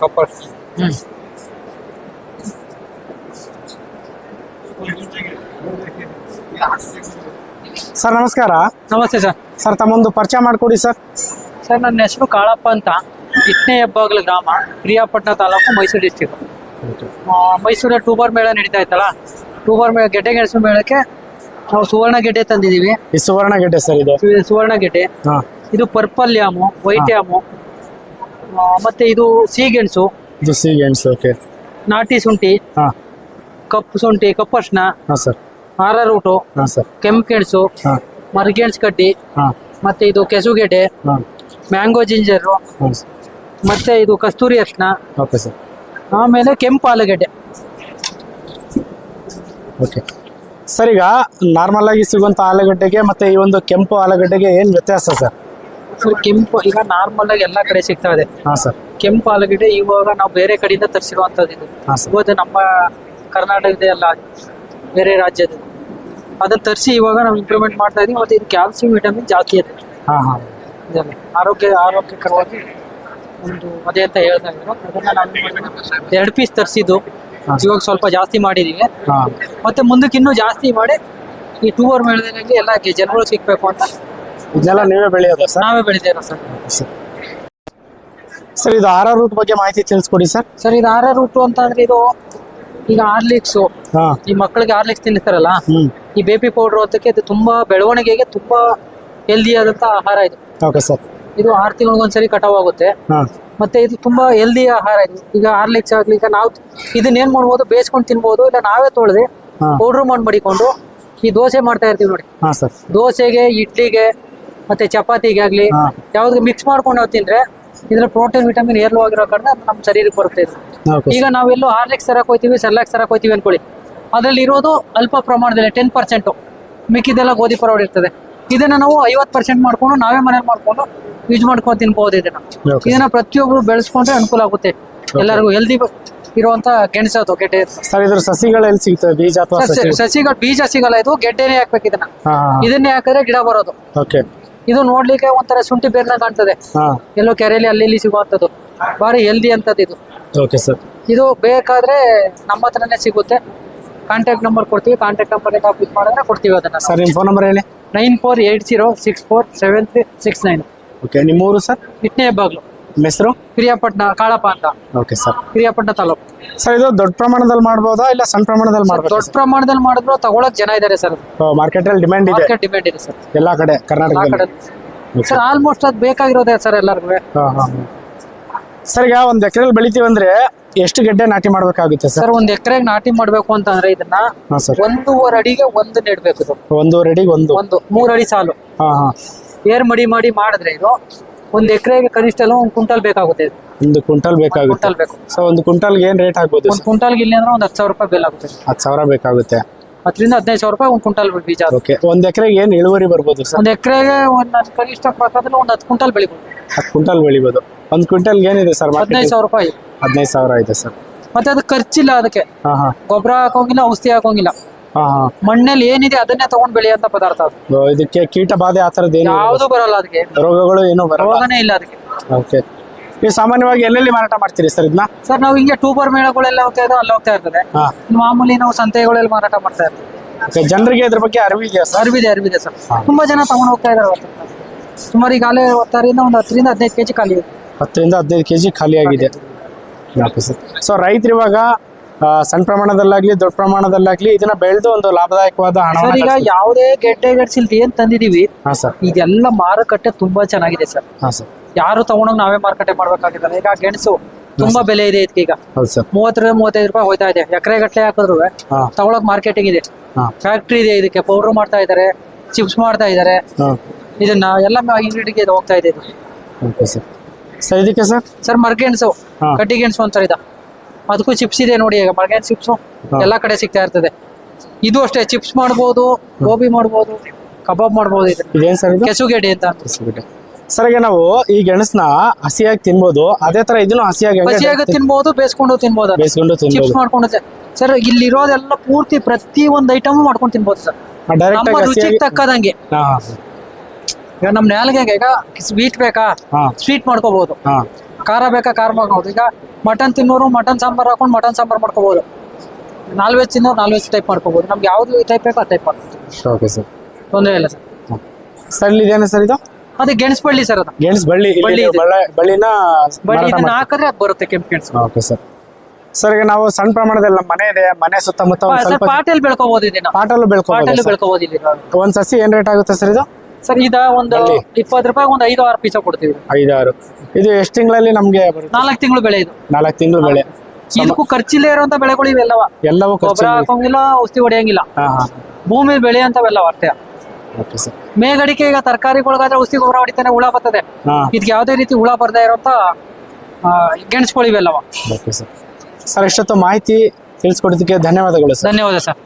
ಕಪ್ಪಸ್ ಹ್ಮ್. Sir ನಮಸ್ಕಾರ. ನಮಸ್ತೆ sir. Sir ತಮ್ಮೊಂದು ಪರಿಚಯ ಮಾಡಿಕೊಡಿ ಸರ್. ಸರ್ ನನ್ನ ಹೆಸರು ಕಾಳಪ್ಪ ಅಂತ. ಇಟ್ನೆ ಹೆಬ್ಬಾಗ್ಲ ಗ್ರಾಮ ಪ್ರಿಯಾಪಟ್ಟಣ ತಾಲೂಕು ಮೈಸೂರು ಡಿಸ್ಟಿಕ್ ಮೈಸೂರಲ್ಲಿ ಟೂಬರ್ ಮೇಳ ನಡೀತಾ ಇತ್ತಲ್ಲ? ಟೂಬರ್ ಮೇಳ ಗೆಡ್ಡೆ ಗೆಣಸು ಮೇಳಕ್ಕೆ ನಾವು ಸುವರ್ಣ ಗೆಡ್ಡೆ ತಂದಿದ್ದೀವಿ. ಈ ಸುವರ್ಣ ಗೆಡ್ಡೆ ಸರ್ ಇದು. ಸುವರ್ಣಗೆಡ್ಡೆ ಸುವರ್ಣ ಗೆಡ್ಡೆ. ಹಾಂ. ಇದು ಪರ್ಪಲ್ ಯಾಮು ವೈಟ್ ಯಾಮು ಆ, ಮತ್ತೆ ಇದು ಸೀಗೆಣಸು ಇದು ಸಿ ಗೆಣಸು ಓಕೆ ನಾಟಿ ಶುಂಠಿ ಹಾಂ. ಕಪ್ಪು ಶುಂಠಿ ಕಪ್ಪರ್ಶನ ಹಾಂ ಸರ್ ಆರ ರೂಟು ಹಾಂ ಸರ್ ಕೆಂಪು ಗೆಣಸು ಹಾಂ. ಮರಗೆಣಸು ಕಡ್ಡಿ ಹಾಂ. ಮತ್ತೆ ಇದು ಕೆಸುಗೆಡ್ಡೆ ಹಾಂ. ಮ್ಯಾಂಗೋ ಜಿಂಜರು ಹಾಂ ಮತ್ತೆ ಇದು ಕಸ್ತೂರಿ ಅರ್ಶಿನ ಓಕೆ ಸರ್ ಆಮೇಲೆ ಕೆಂಪು ಆಲೂಗಡ್ಡೆ. ಓಕೆ ಸರ್ ಈಗ ನಾರ್ಮಲ್ ಆಗಿ ಸಿಗುವಂಥ ಆಲೂಗಡ್ಡೆಗೆ ಮತ್ತೆ ಈ ಒಂದು ಕೆಂಪು ಆಲೂಗಡ್ಡೆಗೆ ಏನು ವ್ಯತ್ಯಾಸ ಸರ್ ಸರ್ ಕೆಂಪು ಈಗ ನಾರ್ಮಲ್ ಆಗಿ ಎಲ್ಲಾ ಕಡೆ ಸಿಗ್ತಾ ಇದೆ ಹಾಂ ಸರ್. ಕೆಂಪು ಆಲೂಗಡ್ಡೆ ಇವಾಗ ನಾವು ಬೇರೆ ಕಡೆಯಿಂದ ತರಿಸಿರುವಂತದ್ದು ಇದು. ಹಾಂ ಸರ್. ಇವತ್ತು ನಮ್ಮ ಕರ್ನಾಟಕದ ಎಲ್ಲ ಬೇರೆ ರಾಜ್ಯದ ಅದನ್ನ ತರಿಸಿ ಇವಾಗ ನಾವು ಇಂಪ್ರೂವ್ಮೆಂಟ್ ಮಾಡ್ತಾ ಇದೀವಿ ಮತ್ತೆ ಇದು ಕ್ಯಾಲ್ಸಿಯಂ ವಿಟಮಿನ್ ಜಾಸ್ತಿ ಇದೆ. ಹಾಂ ಹಾಂ. ಇದೆಲ್ಲ. ಆರೋಗ್ಯ ಆರೋಗ್ಯಕರವಾಗಿ ಒಂದು ಅದೇ ಅಂತ ಹೇಳ್ತಾ ಇದ್ರು. ಅದನ್ನ ನಾವು ಎರಡು ಪೀಸ್ ತರಿಸಿದ್ದು. ಹಾಂ. ಇವಾಗ ಸ್ವಲ್ಪ ಜಾಸ್ತಿ ಮಾಡಿದೀವಿ. ಹಾಂ. ಮತ್ತೆ ಮುಂದಕ್ಕೆ ಇನ್ನೂ ಜಾಸ್ತಿ ಮಾಡಿ ಈ ಟೂ ಅವರ್ ಮೇಳದಲ್ಲಿ ಎಲ್ಲ ಜನಗಳು ಸಿಗ್ಬೇಕು ಅಂತ ಇದನ್ನೆಲ್ಲ ನೀವೇ ಬೆಳೆಯೋದು ಸರ್? ನಾವೇ ಬೆಳಿತೇವೆ ಸರ್. ಸರ್. ಇದು ಆರ್ ರೂಟ್ ಬಗ್ಗೆ ಮಾಹಿತಿ ತಿಳಿಸ್ಕೊಡಿ ಸರ್. ಸರ್ ಇದು ಆರ್ ರೂಟು ಅಂತ ಅಂದ್ರೆ ಇದು ಈಗ ಹಾರ್ಲಿಕ್ಸ್. ಹಾಂ. ಈ ಮಕ್ಕಳಿಗೆ ಆರ್ಲಿಕ್ಸ್ ತಿನ್ನಿಸ್ತಾರಲ್ಲ ಈ ಬೇಬಿ ಪೌಡರ್ ಅದಕ್ಕೆ ಇದು ತುಂಬಾ ಬೆಳವಣಿಗೆಗೆ ತುಂಬಾ ಹೆಲ್ದಿ ಆದಂತ ಆಹಾರ ಇದು. Okay sir. ಇದು ಆರು ತಿಂಗಳಿಗೊಂದ್ಸರಿ ಕಟಾವ್ ಆಗುತ್ತೆ ಹಾಂ. ಮತ್ತೆ ಇದು ತುಂಬಾ ಹೆಲ್ದಿ ಆಹಾರ ಇದು. ಈಗ ಹಾರ್ಲಿಕ್ಸ್ ಆಗ್ಲಿ ಈಗ ನಾವು ಇದನ್ನ ಏನ್ ಮಾಡ್ಬೋದು ಬೇಯಿಸ್ಕೊಂಡು ತಿನ್ಬೋದು ಇಲ್ಲ ನಾವೇ ತೊಳೆದು ಪೌಡರ್ ಪೌಡ್ರ್ ಮಾಡಿ ಮಡಿಕೊಂಡು ಈ ದೋಸೆ ಮಾಡ್ತಾ ಇರ್ತೀವಿ ನೋಡಿ. ಹಾಂ ಸರ್. ದೋಸೆಗೆ ಇಡ್ಲಿಗೆ ಮತ್ತೆ ಚಪಾತಿಗೆ ಆಗ್ಲಿ ಹಾ. ಯಾವ್ದು ಮಿಕ್ಸ್ ಮಾಡ್ಕೊಂಡು ನಾವು ತಿಂದ್ರೆ ಇದ್ರ ಪ್ರೋಟೀನ್ ವಿಟಮಿನ್ ಏರ್ಲವಾಗಿರೋ ಕಾರಣ ನಮ್ಮ ಶರೀರಕ್ಕೆ ಬರುತ್ತೆ ಈಗ ನಾವೆಲ್ಲೋ ಹಾರ್ಲಿಕ್ಸ್ ತರಕ್ ಹೋಯ್ತೀವಿ ಸರ್ಲಾಕ್ ತರಕ್ ಹೋಯ್ತೀವಿ ಅನ್ಕೊಳ್ಳಿ. ಅದ್ರಲ್ಲಿ ಇರೋದು ಅಲ್ಪ ಪ್ರಮಾಣದಲ್ಲಿ ಟೆನ್ ಪರ್ಸೆಂಟ್ ಮಿಕ್ಕಿದೆಲ್ಲ ಗೋಧಿ ಪರೋಡ್ ಇರ್ತದೆ. ಇದನ್ನ ನಾವು ಐವತ್ತು ಪರ್ಸೆಂಟ್ ಮಾಡ್ಕೊಂಡು ನಾವೇ ಮನೇಲಿ ಮಾಡ್ಕೊಂಡು ಯೂಸ್ ಮಾಡ್ಕೊಂಡು ತಿನ್ಬಹುದು ಇದನ್ನ. ಇದನ್ನ ಪ್ರತಿಯೊಬ್ರು ಬೆಳೆಸ್ಕೊಂಡ್ರೆ ಅನುಕೂಲ ಆಗುತ್ತೆ. ಎಲ್ಲರಿಗೂ ಹೆಲ್ದಿ ಇರುವಂತ ಗೆಣಸು ಗೆಡ್ಡೆ. ಸರ್ ಇದ್ರ ಸಸಿಗಳು ಎಲ್ಲಿ ಸಿಗ್ತವೆ? ಬೀಜ ಸಸಿಗಳು? ಬೀಜ ಸಿಗಲ್ಲ ಇದು ಗೆಡ್ಡೆನೆ ಹಾಕ್ಬೇಕು ಇದನ್ನ. ಇದನ್ನೇ ಹಾಕಿದ್ರೆ ಗಿಡ ಬರೋದು. ಇದು ನೋಡ್ಲಿಕ್ಕೆ ಒಂಥರ ಶುಂಠಿ ಬೇರ್ನ ಕಾಣ್ತದೆ. ಹಾಂ. ಎಲ್ಲೋ ಕೆರೆಯಲ್ಲಿ ಅಲ್ಲಿ ಇಲ್ಲಿ ಸಿಗುವಂತದ್ದು ಬಾರಿ ಹೆಲ್ದಿ ಅಂತದ್ದು ಇದು. ಓಕೆ ಸರ್ ಇದು ಬೇಕಾದ್ರೆ ನಮ್ಮ ಹತ್ರನೇ ಸಿಗುತ್ತೆ. ಕಾಂಟ್ಯಾಕ್ಟ್ ನಂಬರ್ ಕೊಡ್ತೀವಿ. ಕಾಂಟ್ಯಾಕ್ಟ್ ನಂಬರ್ ಕಾಪಿ ಮಾಡಿದ್ರೆ ಕೊಡ್ತೀವಿ ಅದನ್ನ ಸರ್ ನಿಮ್ಮ ಫೋನ್ ನಂಬರ್ ಹೇಳಿ. Nine four eight zero six four seven three six nine. Okay ನಿಮ್ಮೂರು ಸರ್ ಇಟ್ನೇ ಹೆಬ್ಬಾಗ್ಲು ನಿಮ್ಮ ಹೆಸರು? ಪಿರಿಯಾಪಟ್ಟಣ ಕಾಳಪ್ಪ ಅಂತ. Okay sir Piriyapatna taluk. Sir ಇದು ದೊಡ್ಡ ಪ್ರಮಾಣದಲ್ಲಿ ಮಾಡ್ಬೋದಾ ಇಲ್ಲ ಸಣ್ಣ ಪ್ರಮಾಣದಲ್ಲಿ ಮಾಡ್ಬೋದು ದೊಡ್ಡ ಪ್ರಮಾಣದಲ್ಲಿ ಮಾಡಿದ್ರು ತಗೊಳಕ್ ಜನ ಇದಾರೆ ಸರ್. ಮಾರ್ಕೆಟ್ ಅಲ್ಲಿ ಡಿಮ್ಯಾಂಡ್ ಇದೆ. ಮಾರ್ಕೆಟ್ ಡಿಮ್ಯಾಂಡ್ ಇದೆ ಸರ್. ಎಲ್ಲ ಕಡೆ ಕರ್ನಾಟಕ ಸರ್ ಆಲ್ಮೋಸ್ಟ್ ಅದು ಬೇಕಾಗಿರೋದೇ ಸರ್ ಎಲ್ಲರಿಗೂ. ಹಾ ಹಾ. ಸರ್ ಈಗ ಒಂದು ಎಕರೆಯಲ್ಲಿ ಬೆಳಿತೀವಿ ಅಂದ್ರೆ ಎಷ್ಟು ಗೆಡ್ಡೆ ನಾಟಿ ಮಾಡಬೇಕಾಗುತ್ತೆ ಸರ್ ಸರ್ ಒಂದ್ ಎಕರೆಗೆ ನಾಟಿ ಮಾಡ್ಬೇಕು ಅಂತಂದ್ರೆ ಇದನ್ನ ಒಂದೂವರೆ ಅಡಿಗೆ ಒಂದು ನೆಡ್ಬೇಕು ಇದು. ಒಂದು ಅಡಿಗೆ ಒಂದು. ಒಂದು ಮೂರ್ ಅಡಿ ಸಾಲು. ಹಾ ಹಾ. ಏರ್ ಮಡಿ ಮಾಡಿ ಮಾಡಿದ್ರೆ ಇದು ಒಂದ್ ಎಕರೆಗೆ ಕನಿಷ್ಠ ಎಲ್ಲ ಒಂದು ಕ್ವಿಂಟಲ್ ಬೇಕಾಗುತ್ತೆ. ಇದು ಒಂದು ಕ್ವಿಂಟಲ್ ಬೇಕಾಗುತ್ತೆ. ಕ್ವಿಂಟಲ್ ಬೇಕು. ಸೊ ಒಂದು ಕ್ವಿಂಟಲ್ಗೆ ಏನು ರೇಟ್ ಆಗ್ಬೋದು ಒಂದು ಕ್ವಿಂಟಲ್ಗೆ ಇಲ್ಲಿ ಅಂದ್ರೆ ಒಂದು ಹತ್ತು ಸಾವಿರ ರೂಪಾಯಿ ಬೆಲೆ ಆಗುತ್ತೆ. ಹತ್ತು ಸಾವಿರ ಬೇಕಾಗುತ್ತೆ. ಹತ್ತರಿಂದ ಹದಿನೈದು ಸಾವಿರ ರೂಪಾಯಿ ಒಂದು ಕ್ವಿಂಟಲ್ ಬೀಜ. ಓಕೆ ಒಂದು ಎಕರೆಗೆ ಏನು ಇಳುವರಿ ಬರ್ಬೋದು ಸರ್? ಒಂದು ಎಕರೆಗೆ ಒಂದು ಕನಿಷ್ಠ ಕನಿಷ್ಠ ಪ್ರಕಾರ ಒಂದು ಹತ್ತು ಕ್ವಿಂಟಲ್ ಬೆಳಿಬೋದು. ಹತ್ತು ಕ್ವಿಂಟಲ್ ಬೆಳಿಬೋದು. ಒಂದು ಕ್ವಿಂಟಲ್ ಏನಿದೆ ಸರ್ ಹದಿನೈದು ಸಾವಿರ ರೂಪಾಯಿ. ಹದಿನೈದು ಸಾವಿರ ಇದೆ ಸರ್. ಮತ್ತೆ ಅದು ಖರ್ಚಿಲ್ಲ ಅದಕ್ಕೆ. ಹಾಂ ಹಾಂ. ಗೊಬ್ಬರ ಹಾಕೋಂಗಿಲ್ಲ ಔಷಧಿ ಹಾಕೋಂಗಿಲ್ಲ. ಹಾಂ ಹಾಂ ಮಣ್ಣಲ್ಲಿ ಏನಿದೆ ಅದನ್ನೇ ತಗೊಂಡ್ ಬೆಳೆಯಂತ ಪದಾರ್ಥ ಅದು. ಇದಕ್ಕೆ ಕೀಟ ಬಾಧೆ ಆ ಥರದ್ದು ಏನು ಯಾವ್ದು ಬರಲ್ಲ ಅದಕ್ಕೆ. ರೋಗಗಳು ಏನೂ ಬರಲ್ಲ. ರೋಗನೇ ಇಲ್ಲ ಅದಕ್ಕೆ. ಓಕೆ. ನೀವು ಸಾಮಾನ್ಯವಾಗಿ ಎಲ್ಲೆಲ್ಲಿ ಮಾರಾಟ ಮಾಡ್ತೀರಿ ಸರ್ ಇದನ್ನ? ಸರ್ ನಾವು ಹಿಂಗೆ ಟೂಬರ್ ಮೇಳಗಳೆಲ್ಲ ಹೋಗ್ತಾ ಇದ್ದೋ ಅಲ್ಲಿ ಹೋಗ್ತಾ ಇರ್ತದೆ. ಹಾಂ. ಇನ್ನು ಮಾಮೂಲಿ ನಾವು ಸಂತೆಗಳಲ್ಲಿ ಮಾರಾಟ ಮಾಡ್ತಾ ಇರ್ತೀವಿ. ಓಕೆ ಜನರಿಗೆ ಇದ್ರ ಬಗ್ಗೆ ಅರಿವಿದೆ ಇದೆಯಾ ಸರ್? ಅರಿವಿದೆ ಅರಿವಿದೆ ಸರ್. ತುಂಬಾ ಜನ ತಗೊಂಡ್ ಹೋಗ್ತಾ ಇದಾರೆ ಸುಮಾರು ಸುಮಾರು ಅಲ್ಲೇ ಒತ್ತಾರಿಂದ ಒಂದು ಹತ್ತರಿಂದ ಹದಿನೈದು ಕೆಜಿ ಖಾಲಿ ಇದೆ. ಹತ್ತರಿಂದ ಹದಿನೈದು ಕೆ ಜಿ ಖಾಲಿ. ಆಗಿದೆ ಓಕೆ ಸರ್. ಸೊ ರೈತರು ಇವಾಗ ಸಣ್ಣ ಪ್ರಮಾಣದಲ್ಲಾಗ್ಲಿ ದೊಡ್ಡ ಪ್ರಮಾಣದಲ್ಲಾಗ್ಲಿ ಇದನ್ನ ಬೆಳೆದು ಒಂದು ಲಾಭದಾಯಕವಾದ ಸರ್ ಈಗ ಯಾವುದೇ ಗೆಡ್ಡೆ ಗೆಡ್ಸಿಲ್ದ ಏನ್ ತಂದಿದೀವಿ ಹಾಂ ಸರ್. ಇದೆಲ್ಲ ಮಾರುಕಟ್ಟೆ ತುಂಬಾ ಚೆನ್ನಾಗಿದೆ ಸರ್. ಹಾಂ ಸರ್. ಯಾರು ತಗೊಂಡೋಗಿ ನಾವೇ ಮಾರುಕಟ್ಟೆ ಮಾಡ್ಬೇಕಾಗಿಲ್ಲ ಈಗ ಗೆಣಸು ತುಂಬಾ ಬೆಲೆ ಇದೆ ಹೌದು ಸರ್. ಮೂವತ್ತರಿಂದ ಮೂವತ್ತೈದು ರೂಪಾಯಿ ಹೋಯ್ತಾ ಇದೆ. ಎಕರೆ ಗಟ್ಟಲೆ ಹಾಕಿದ್ರು ಹಾಂ. ತಗೊಳಕ್ ಮಾರ್ಕೆಟಿಂಗ್ ಇದೆ. ಫ್ಯಾಕ್ಟರಿ ಫ್ಯಾಕ್ಟ್ರಿ ಇದೆ ಇದಕ್ಕೆ ಪೌಡರ್ ಮಾಡ್ತಾ ಇದ್ದಾರೆ ಚಿಪ್ಸ್ ಮಾಡ್ತಾ ಇದ್ದಾರೆ ಹಾಂ. ಇದನ್ನ ಎಲ್ಲ ಇಂಗ್ರೀಡಿಯಂಟ್ಗೆ ಹೋಗ್ತಾ ಇದೆ ಇದು. Okay sir. ಸರ್ ಇದಕ್ಕೆ ಸರ್? ಸರ್ ಮರ್ಗೆಣಸು ಕಟ್ಟಿ ಕಡ್ಡಿ ಗೆಣಸು ಅಂತಾರೆ ಇದ. ಅದಕ್ಕೂ ಚಿಪ್ಸ್ ಇದೆ ನೋಡಿ ಈಗ ಮಳೆ ಚಿಪ್ಸು. ಎಲ್ಲಾ ಕಡೆ ಸಿಗ್ತಾ ಇರ್ತದೆ. ಇದು ಅಷ್ಟೇ ಚಿಪ್ಸ್ ಮಾಡ್ಬೋದು ಗೋಬಿ ಮಾಡ್ಬೋದು ಕಬಾಬ್ ಮಾಡ್ಬೋದು ಇದು. ಇದೇನು ಸರ್ ಕೆಸುಗೆಡ್ಡೆ ಅಂತ. ಸರ್ ಈಗ ನಾವು ಈ ಗೆಣಸನ್ನ ಹಸಿಯಾಗಿ ತಿನ್ಬೋದು ಅದೇ ತರ ಇದನ್ನು ಹಸಿಯಾಗಿ ಹಸಿಯಾಗಿ ತಿನ್ಬೋದು ಬೇಯಿಸ್ಕೊಂಡು ತಿನ್ಬೋದು. ಬೇಯಿಸ್ಕೊಂಡು ಚಿಪ್ಸ್ ಮಾಡ್ಕೊಂಡು ಸರ್ ಇಲ್ಲಿರೋದೆಲ್ಲ ಪೂರ್ತಿ ಪ್ರತಿ ಒಂದು ಐಟಮ್ ಮಾಡ್ಕೊಂಡು ತಿನ್ಬೋದು ಸರ್. ನಮ್ಮ ರುಚಿಗೆ ತಕ್ಕದಂಗೆ. ಈಗ ನಮ್ ನೆಲಗೆ ಈಗ ಸ್ವೀಟ್ ಬೇಕಾ? ಸ್ವೀಟ್ ಮಾಡ್ಕೋಬಹುದು ಖಾರ ಬೇಕಾ ಖಾರ ಮಾಡ್ಬೋದು ಈಗ ಮಟನ್ ತಿನ್ನೋರು ಮಟನ್ ಸಾಂಬಾರ್ ಹಾಕೊಂಡು ಮಟನ್ ಸಾಂಬಾರ್ ಮಾಡ್ಕೋಬೋದು. ನಾನ್ ವೆಜ್ ತಿನ್ನೋರು ನಾನ್ ವೆಜ್ ಟೈಪ್ ಮಾಡ್ಕೋಬೋದು. ನಮ್ಗೆ ಯಾವ್ದು ಟೈಪ್ ಬೇಕೋ ಆ ಟೈಪ್ ಮಾಡ್ಕೊತೀವಿ ಓಕೆ ಸರ್ ತೊಂದರೆ ಇಲ್ಲ ಸರ್ ಸರ್ ಇಲ್ಲಿ ಇದೇನು ಸರ್ ಇದು? ಅದೇ ಗೆಣಸು ಬಳ್ಳಿ ಸರ್ ಅದು. ಗೆಣಸ್ ಬಳ್ಳಿ ಇಲ್ಲಿ ಬಳ್ಳಿ ಇದೆ. ಬಳ್ಳ- ಬಳ್ಳಿನ ಬಳ್ಳಿ ಮಾರಾಟ ಇದನ್ನ ಮಾಡ್ತೀರಾ? ಹಾಕಿದ್ರೆ ಅದು ಬರುತ್ತೆ ಕೆಂಪು ಗೆಣಸು ಓಕೆ ಸರ್ ಸರ್ ಈಗ ನಾವು ಸಣ್ಣ ಪ್ರಮಾಣದಲ್ಲಿ ನಮ್ಮ ಮನೆ ಇದೆ. ಮನೆ ಸುತ್ತಮುತ್ತ ಒಂದ್ ಸರ್ ಸ್ವಲ್ಪ ಪಾಟೆಲ್ ಬೆಳ್ಕೋಬಹುದು ಇದನ್ನ. ಪಾಟಲ್ಲೂ ಇಲ್ಲಿ ಒಂದ್ ಸಸಿ ಏನ್ ರೇಟ್ ಆಗುತ್ತೆ ಸರ್ ಇದು? ಸರ್ ಇದ ಒಂದು. ಇಪ್ಪತ್ತು ರೂಪಾಯಿ ಒಂದು ಐದು ಆರು ಪೀಸ ಕೊಡ್ತೀವಿ. ಐದಾರು. ಇದು ಎಷ್ಟು ತಿಂಗಳಲ್ಲಿ ನಮ್ಗೆ ಬರುತ್ತೆ? ನಾಲ್ಕು ತಿಂಗಳು ಬೆಳೆ ಇದು. ನಾಲ್ಕು ತಿಂಗಳು ಬೆಳೆ. ಇದಕ್ಕೂ ಖರ್ಚಿಲ್ಲ ಇರುವಂತ ಬೆಳೆಗಳು ಇವೆಲ್ಲವ ಎಲ್ಲವೂ? ಖರ್ಚು ಹಾಕೋಂಗಿಲ್ಲ ಔಷಧಿ ಹೊಡೆಯಂಗಿಲ್ಲ. ಹಾ ಹಾ. ಭೂಮಿ ಬೆಳೆಯಂತವೆಲ್ಲ ಅರ್ಥ ಓಕೆ ಸರ್. ಮೇಗಡಿಕೆ ಈಗ ತರಕಾರಿಗಳಿಗಾದ್ರೆ ಔಷಧಿ ಗೊಬ್ಬರ ಹೊಡಿತಾನೆ ಹುಳ ಬರ್ತದೆ. ಹಾ. ಇದಕ್ಕೆ ಯಾವುದೇ ರೀತಿ ಹುಳ ಬರ್ದೇ ಇರೋಂತ ಓಕೆ ಸರ್. ಸರ್ ಇಷ್ಟೊತ್ತು ಮಾಹಿತಿ ತಿಳಿಸ್ಕೊಡೋದಕ್ಕೆ ಧನ್ಯವಾದಗಳು ಸರ್. ಧನ್ಯವಾದ ಸರ್.